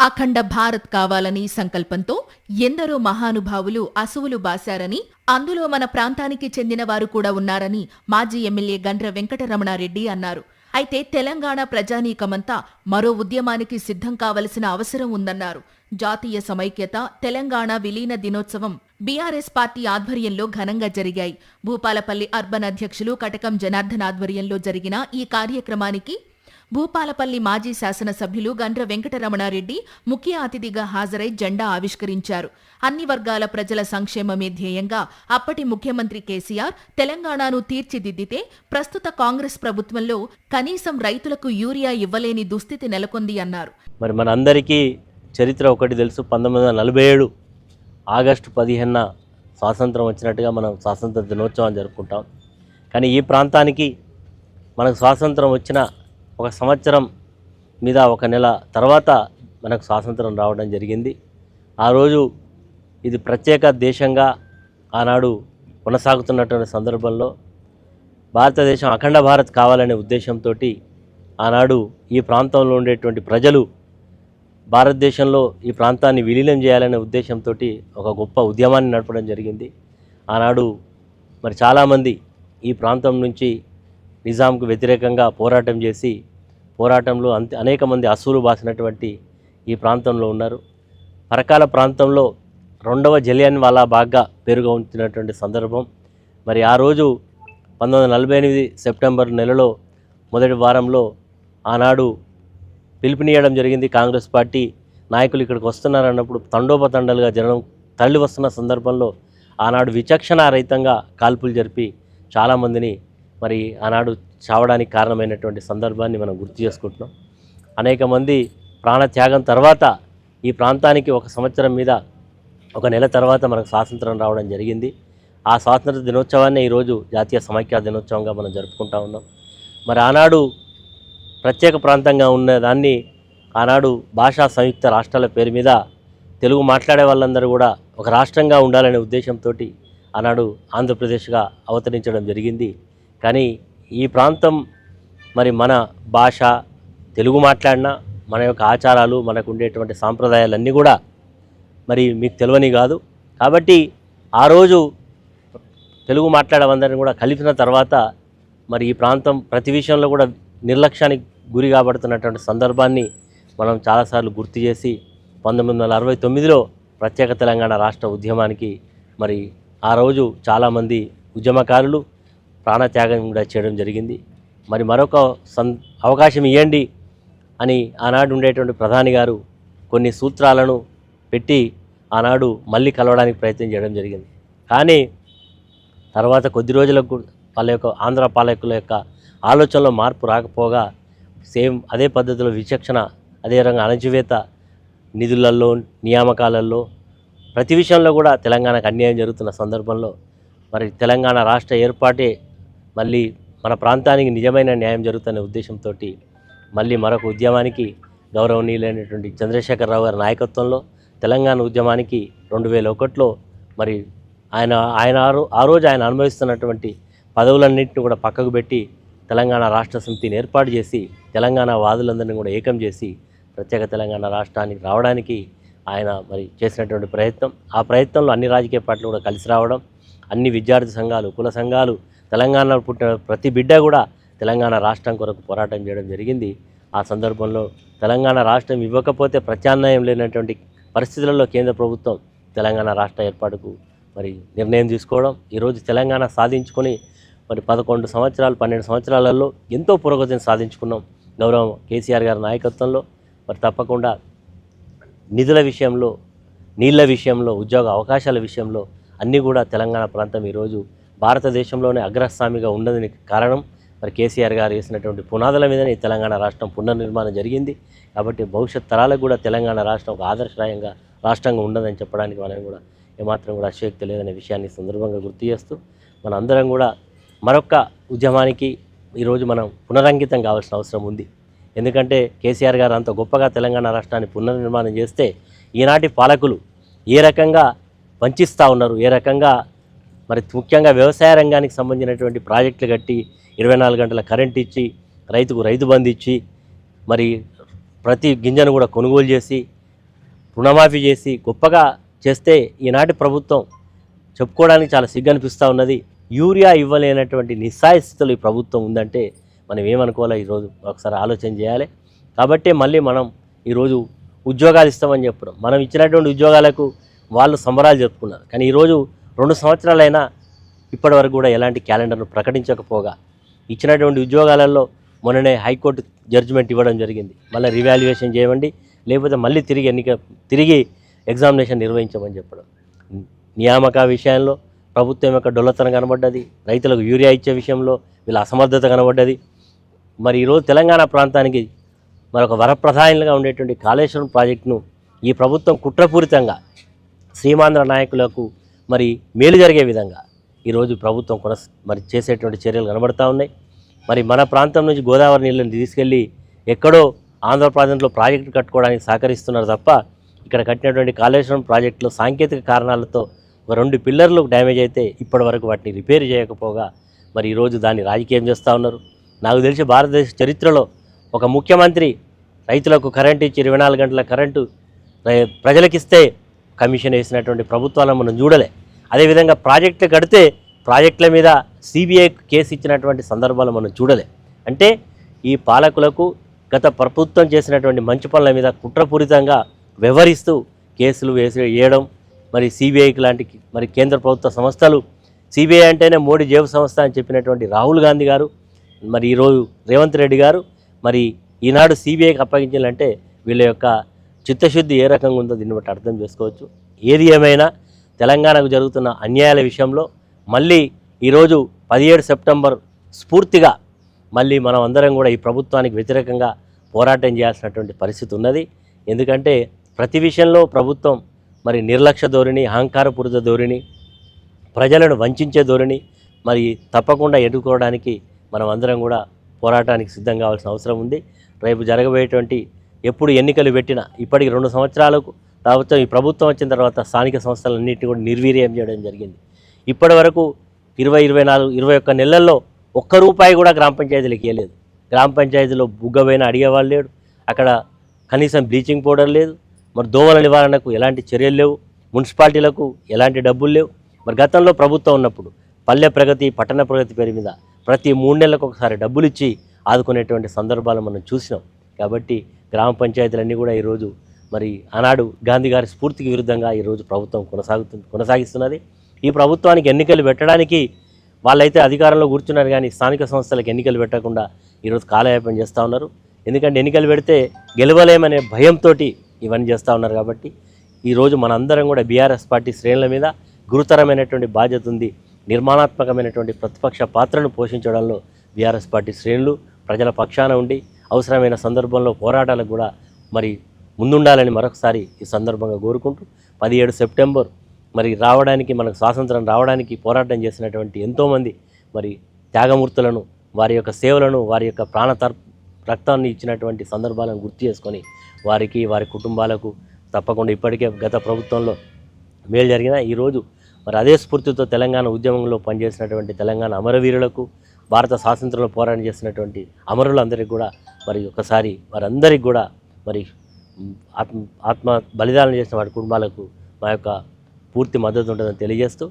అఖండ భారత్ కావాలని సంకల్పంతో ఎందరో మహానుభావులు అసువులు బాశారని అందులో మన ప్రాంతానికి చెందిన వారు కూడా ఉన్నారని మాజీ ఎమ్మెల్యే గండ్ర వెంకటరమణారెడ్డి అన్నారు. అయితే తెలంగాణ ప్రజానీకమంతా మరో ఉద్యమానికి సిద్ధం కావలసిన అవసరం ఉందన్నారు. జాతీయ సమైక్యత తెలంగాణ విలీన దినోత్సవం బీఆర్ఎస్ పార్టీ ఆధ్వర్యంలో ఘనంగా జరిగాయి. భూపాలపల్లి అర్బన్ అధ్యక్షులు కటకం జనార్దన్ ఆధ్వర్యంలో జరిగిన ఈ కార్యక్రమానికి భూపాలపల్లి మాజీ శాసనసభ్యులు గండ్ర వెంకటరమణారెడ్డి ముఖ్య అతిథిగా హాజరై జెండా ఆవిష్కరించారు. అన్ని వర్గాల ప్రజల సంక్షేమమే ధ్యేయంగా అప్పటి ముఖ్యమంత్రి కేసీఆర్ తెలంగాణను తీర్చిదిద్దితే ప్రస్తుత కాంగ్రెస్ ప్రభుత్వంలో కనీసం రైతులకు యూరియా ఇవ్వలేని దుస్థితి నెలకొంది అన్నారు. మరి మనందరికీ చరిత్ర ఒకటి తెలుసు. పంతొమ్మిది వందల నలభై ఏడు ఆగస్టు పదిహేనున స్వాతంత్రం వచ్చినట్టుగా మనం స్వాతంత్ర దినోత్సవం జరుపుకుంటాం. కానీ ఈ ప్రాంతానికి మనకు స్వాతంత్రం వచ్చిన ఒక సంవత్సరం మీద ఒక నెల తర్వాత మనకు స్వాతంత్రం రావడం జరిగింది. ఆ రోజు ఇది ప్రత్యేక దేశంగా ఆనాడు కొనసాగుతున్నటువంటి సందర్భంలో భారతదేశం అఖండ భారత్ కావాలనే ఉద్దేశంతో ఆనాడు ఈ ప్రాంతంలో ఉండేటువంటి ప్రజలు భారతదేశంలో ఈ ప్రాంతాన్ని విలీనం చేయాలనే ఉద్దేశంతో ఒక గొప్ప ఉద్యమాన్ని నడపడం జరిగింది. ఆనాడు మరి చాలామంది ఈ ప్రాంతం నుంచి నిజాంకు వ్యతిరేకంగా పోరాటం చేసి పోరాటంలో అంత అనేక మంది అసూలు బాసినటువంటి ఈ ప్రాంతంలో ఉన్నారు. పరకాల ప్రాంతంలో రెండవ జలియన్ వాలా బాగ్గా పేరుగా ఉంచినటువంటి సందర్భం. మరి ఆ రోజు పంతొమ్మిది వందల నలభై ఎనిమిది సెప్టెంబర్ నెలలో మొదటి వారంలో ఆనాడు పిలుపునియడం జరిగింది కాంగ్రెస్ పార్టీ నాయకులు ఇక్కడికి వస్తున్నారన్నప్పుడు తండోపతండలుగా జనం తరలి వస్తున్న సందర్భంలో ఆనాడు విచక్షణ రహితంగా కాల్పులు జరిపి చాలామందిని మరి ఆనాడు చావడానికి కారణమైనటువంటి సందర్భాన్ని మనం గుర్తు చేసుకుంటున్నాం. అనేక మంది ప్రాణత్యాగం తర్వాత ఈ ప్రాంతానికి ఒక సంవత్సరం మీద ఒక నెల తర్వాత మనకు స్వాతంత్రం రావడం జరిగింది. ఆ స్వాతంత్ర దినోత్సవాన్ని ఈరోజు జాతీయ సమైక్య దినోత్సవంగా మనం జరుపుకుంటా ఉన్నాం. మరి ఆనాడు ప్రత్యేక ప్రాంతంగా ఉన్న దాన్ని ఆనాడు భాషా సంయుక్త రాష్ట్రాల పేరు మీద తెలుగు మాట్లాడే వాళ్ళందరూ కూడా ఒక రాష్ట్రంగా ఉండాలనే ఉద్దేశంతో ఆనాడు ఆంధ్రప్రదేశ్గా అవతరించడం జరిగింది. కానీ ఈ ప్రాంతం మరి మన భాష తెలుగు మాట్లాడినా మన యొక్క ఆచారాలు మనకు ఉండేటువంటి సాంప్రదాయాలన్నీ కూడా మరి మీకు తెలియని కాదు. కాబట్టి ఆ రోజు తెలుగు మాట్లాడేవందరిని కూడా కలిపిన తర్వాత మరి ఈ ప్రాంతం ప్రతి విషయంలో కూడా నిర్లక్ష్యానికి గురి కాబడుతున్నటువంటి సందర్భాన్ని మనం చాలాసార్లు గుర్తు చేసి పంతొమ్మిది వందల అరవై తొమ్మిదిలో ప్రత్యేక తెలంగాణ రాష్ట్ర ఉద్యమానికి మరి ఆ రోజు చాలామంది ఉద్యమకారులు ప్రాణత్యాగం కూడా చేయడం జరిగింది. మరి మరొక సం అవకాశం ఇవ్వండి అని ఆనాడు ఉండేటువంటి ప్రధాని గారు కొన్ని సూత్రాలను పెట్టి ఆనాడు మళ్ళీ కలవడానికి ప్రయత్నం చేయడం జరిగింది. కానీ తర్వాత కొద్ది రోజులకు వాళ్ళ యొక్క ఆంధ్ర పాలకుల యొక్క ఆలోచనలో మార్పు రాకపోగా సేమ్ అదే పద్ధతిలో విచక్షణ అదే రంగ అణచివేత నిధులలో నియామకాలలో ప్రతి విషయంలో కూడా తెలంగాణకు అన్యాయం జరుగుతున్న సందర్భంలో మరి తెలంగాణ రాష్ట్ర ఏర్పాటే మళ్ళీ మన ప్రాంతానికి నిజమైన న్యాయం జరుగుతున్న ఉద్దేశంతో మళ్ళీ మరొక ఉద్యమానికి గౌరవనీయులైనటువంటి చంద్రశేఖరరావు గారి నాయకత్వంలో తెలంగాణ ఉద్యమానికి రెండు వేల ఒకటిలో మరి ఆయన ఆయన ఆ ఆ రోజు ఆయన అనుభవిస్తున్నటువంటి పదవులన్నింటిని కూడా పక్కకు పెట్టి తెలంగాణ రాష్ట్ర సమితిని ఏర్పాటు చేసి తెలంగాణ వాదులందరినీ కూడా ఏకం చేసి ప్రత్యేక తెలంగాణ రాష్ట్రానికి రావడానికి ఆయన మరి చేసినటువంటి ప్రయత్నం. ఆ ప్రయత్నంలో అన్ని రాజకీయ పార్టీలు కూడా కలిసి రావడం అన్ని విద్యార్థి సంఘాలు కుల సంఘాలు తెలంగాణలో పుట్టిన ప్రతి బిడ్డ కూడా తెలంగాణ రాష్ట్రం కొరకు పోరాటం చేయడం జరిగింది. ఆ సందర్భంలో తెలంగాణ రాష్ట్రం ఇవ్వకపోతే ప్రత్యామ్నాయం లేనటువంటి పరిస్థితులలో కేంద్ర ప్రభుత్వం తెలంగాణ రాష్ట్ర ఏర్పాటుకు మరి నిర్ణయం తీసుకోవడం ఈరోజు తెలంగాణ సాధించుకొని మరి పదకొండు సంవత్సరాలు పన్నెండు సంవత్సరాలలో ఎంతో పురోగతిని సాధించుకున్నాం. గౌరవం కేసీఆర్ గారి నాయకత్వంలో మరి తప్పకుండా నిధుల విషయంలో నీళ్ళ విషయంలో ఉద్యోగ అవకాశాల విషయంలో అన్నీ కూడా తెలంగాణ ప్రాంతం ఈరోజు భారతదేశంలోనే అగ్రస్వామిగా ఉండదని కారణం. మరి కేసీఆర్ గారు వేసినటువంటి పునాదుల మీదనే ఈ తెలంగాణ రాష్ట్రం పునర్నిర్మాణం జరిగింది. కాబట్టి భవిష్యత్ తరాలకు కూడా తెలంగాణ రాష్ట్రం ఒక ఆదర్శరాయంగా రాష్ట్రంగా ఉండదని చెప్పడానికి మనం కూడా ఏమాత్రం కూడా అశక్తి లేదనే విషయాన్ని సందర్భంగా గుర్తు చేస్తూ మన అందరం కూడా మరొక ఉద్యమానికి ఈరోజు మనం పునరంకితం కావాల్సిన అవసరం ఉంది. ఎందుకంటే కేసీఆర్ గారు అంత గొప్పగా తెలంగాణ రాష్ట్రాన్ని పునర్నిర్మాణం చేస్తే ఈనాటి పాలకులు ఏ రకంగా వంచిస్తూ ఉన్నారు ఏ రకంగా మరి ముఖ్యంగా వ్యవసాయ రంగానికి సంబంధించినటువంటి ప్రాజెక్టులు కట్టి ఇరవై నాలుగు గంటల కరెంట్ ఇచ్చి రైతుకు రైతు బంధు ఇచ్చి మరి ప్రతి గింజను కూడా కొనుగోలు చేసి రుణమాఫీ చేసి గొప్పగా చేస్తే ఈనాటి ప్రభుత్వం చెప్పుకోవడానికి చాలా సిగ్గు అనిపిస్తూ ఉన్నది. యూరియా ఇవ్వలేనటువంటి నిస్సాయ స్థితిలో ఈ ప్రభుత్వం ఉందంటే మనం ఏమనుకోవాలో ఈరోజు ఒకసారి ఆలోచన చేయాలి. కాబట్టి మళ్ళీ మనం ఈరోజు ఉద్యోగాలు ఇస్తామని చెప్పడం మనం ఇచ్చినటువంటి ఉద్యోగాలకు వాళ్ళు సంబరాలు జరుపుకున్నారు. కానీ ఈరోజు రెండు సంవత్సరాలైనా ఇప్పటివరకు కూడా ఎలాంటి క్యాలెండర్ను ప్రకటించకపోగా ఇచ్చినటువంటి ఉద్యోగాలలో మొన్ననే హైకోర్టు జడ్జిమెంట్ ఇవ్వడం జరిగింది. మళ్ళీ రివాల్యుయేషన్ చేయమండి లేకపోతే మళ్ళీ తిరిగి ఎన్నిక తిరిగి ఎగ్జామినేషన్ నిర్వహించమని చెప్పడం. నియామక విషయంలో ప్రభుత్వం యొక్క డొల్లతనం కనబడ్డది రైతులకు యూరియా ఇచ్చే విషయంలో వీళ్ళ అసమర్థత కనబడ్డది. మరి ఈరోజు తెలంగాణ ప్రాంతానికి మరొక వరప్రధానిగా ఉండేటువంటి కాళేశ్వరం ప్రాజెక్టును ఈ ప్రభుత్వం కుట్రపూరితంగా సీమాంధ్ర నాయకులకు మరి మేలు జరిగే విధంగా ఈరోజు ప్రభుత్వం కూడా మరి చేసేటువంటి చర్యలు కనబడతా ఉన్నాయి. మరి మన ప్రాంతం నుంచి గోదావరి నీళ్ళని తీసుకెళ్ళి ఎక్కడో ఆంధ్రప్రదేశ్లో ప్రాజెక్టు కట్టుకోవడానికి సహకరిస్తున్నారు తప్ప ఇక్కడ కట్టినటువంటి కాళేశ్వరం ప్రాజెక్టులో సాంకేతిక కారణాలతో ఒక రెండు పిల్లర్లు డ్యామేజ్ అయితే ఇప్పటి వరకు వాటిని రిపేర్ చేయకపోగా మరి ఈరోజు దాన్ని రాజకీయం చేస్తూ ఉన్నారు. నాకు తెలిసి భారతదేశ చరిత్రలో ఒక ముఖ్యమంత్రి రైతులకు కరెంటు ఇచ్చి ఇరవై నాలుగు గంటల కరెంటు రై- ప్రజలకిస్తే కమిషన్ వేసినటువంటి ప్రభుత్వాలను మనం చూడలే. అదేవిధంగా ప్రాజెక్టులు కడితే ప్రాజెక్టుల మీద సిబిఐ కేసు ఇచ్చినటువంటి సందర్భాలు మనం చూడలే. అంటే ఈ పాలకులకు గత ప్రభుత్వం చేసినటువంటి మంచి పనుల మీద కుట్రపూరితంగా వ్యవహరిస్తూ కేసులు వేసి వేయడం మరి సిబిఐకి లాంటి మరి కేంద్ర ప్రభుత్వ సంస్థలు సిబిఐ అంటేనే మోడీ జేబు సంస్థ అని చెప్పినటువంటి రాహుల్ గాంధీ గారు మరి ఈరోజు రేవంత్ రెడ్డి గారు మరి ఈనాడు సిబిఐకి అప్పగించాలంటే వీళ్ళ యొక్క చిత్తశుద్ధి ఏ రకంగా ఉందో దీన్ని బట్టి అర్థం చేసుకోవచ్చు. ఏది ఏమైనా తెలంగాణకు జరుగుతున్న అన్యాయాల విషయంలో మళ్ళీ ఈరోజు పదిహేడు సెప్టెంబర్ స్ఫూర్తిగా మళ్ళీ మనం అందరం కూడా ఈ ప్రభుత్వానికి వ్యతిరేకంగా పోరాటం చేయాల్సినటువంటి పరిస్థితి ఉన్నది. ఎందుకంటే ప్రతి విషయంలో ప్రభుత్వం మరి నిర్లక్ష్య ధోరణి అహంకారపూరిత ధోరణి ప్రజలను వంచే ధోరణి మరి తప్పకుండా ఎదుర్కోవడానికి మనం అందరం కూడా పోరాటానికి సిద్ధం కావాల్సిన అవసరం ఉంది. రేపు జరగబోయేటువంటి ఎప్పుడు ఎన్నికలు పెట్టినా ఇప్పటికి రెండు సంవత్సరాలకు ప్రభుత్వం ఈ ప్రభుత్వం వచ్చిన తర్వాత స్థానిక సంస్థలన్నింటినీ కూడా నిర్వీర్యం చేయడం జరిగింది. ఇప్పటి వరకు ఇరవై ఇరవై నాలుగు ఇరవై ఒక్క నెలల్లో ఒక్క రూపాయి కూడా గ్రామ పంచాయతీలకు ఇవ్వలేదు. గ్రామ పంచాయతీలో బుగ్గపోయిన అడిగేవాళ్ళు లేడు అక్కడ కనీసం బ్లీచింగ్ పౌడర్ లేదు. మరి దోమల నివారణకు ఎలాంటి చర్యలు లేవు. మున్సిపాలిటీలకు ఎలాంటి డబ్బులు లేవు. మరి గతంలో ప్రభుత్వం ఉన్నప్పుడు పల్లె ప్రగతి పట్టణ ప్రగతి పేరు మీద ప్రతి మూడు నెలలకు ఒకసారి డబ్బులు ఇచ్చి ఆదుకునేటువంటి సందర్భాలు మనం చూసినాం. కాబట్టి గ్రామ పంచాయతీలన్నీ కూడా ఈరోజు మరి ఆనాడు గాంధీ గారి స్ఫూర్తికి విరుద్ధంగా ఈరోజు ప్రభుత్వం కొనసాగుతు కొనసాగిస్తున్నది. ఈ ప్రభుత్వానికి ఎన్నికలు పెట్టడానికి వాళ్ళైతే అధికారంలో కూర్చున్నారు కానీ స్థానిక సంస్థలకు ఎన్నికలు పెట్టకుండా ఈరోజు కాలయాపన చేస్తూ ఉన్నారు. ఎందుకంటే ఎన్నికలు పెడితే గెలవలేమనే భయంతో ఇవన్నీ చేస్తూ ఉన్నారు కాబట్టి ఈరోజు మనందరం కూడా బీఆర్ఎస్ పార్టీ శ్రేణుల మీద గురుతరమైనటువంటి బాధ్యత ఉంది. నిర్మాణాత్మకమైనటువంటి ప్రతిపక్ష పాత్రను పోషించడంలో బీఆర్ఎస్ పార్టీ శ్రేణులు ప్రజల పక్షాన ఉండి అవసరమైన సందర్భంలో పోరాటాలకు కూడా మరి ముందుండాలని మరొకసారి ఈ సందర్భంగా కోరుకుంటూ పదిహేడు సెప్టెంబర్ మరి రావడానికి మనకు స్వాతంత్రం రావడానికి పోరాటం చేసినటువంటి ఎంతోమంది మరి త్యాగమూర్తులను వారి యొక్క సేవలను వారి యొక్క ప్రాణ రక్తాన్ని ఇచ్చినటువంటి సందర్భాలను గుర్తు చేసుకొని వారికి వారి కుటుంబాలకు తప్పకుండా ఇప్పటికే గత ప్రభుత్వంలో మేలు జరిగిన ఈరోజు మరి అదే స్ఫూర్తితో తెలంగాణ ఉద్యమంలో పనిచేసినటువంటి తెలంగాణ అమరవీరులకు భారత స్వాతంత్రంలో పోరాటం చేసినటువంటి అమరులందరికీ కూడా మరి ఒకసారి వారందరికీ కూడా మరి ఆత్మ ఆత్మ బలిదానం చేసిన వారి కుటుంబాలకు మా యొక్క పూర్తి మద్దతు ఉంటుందని తెలియజేస్తూ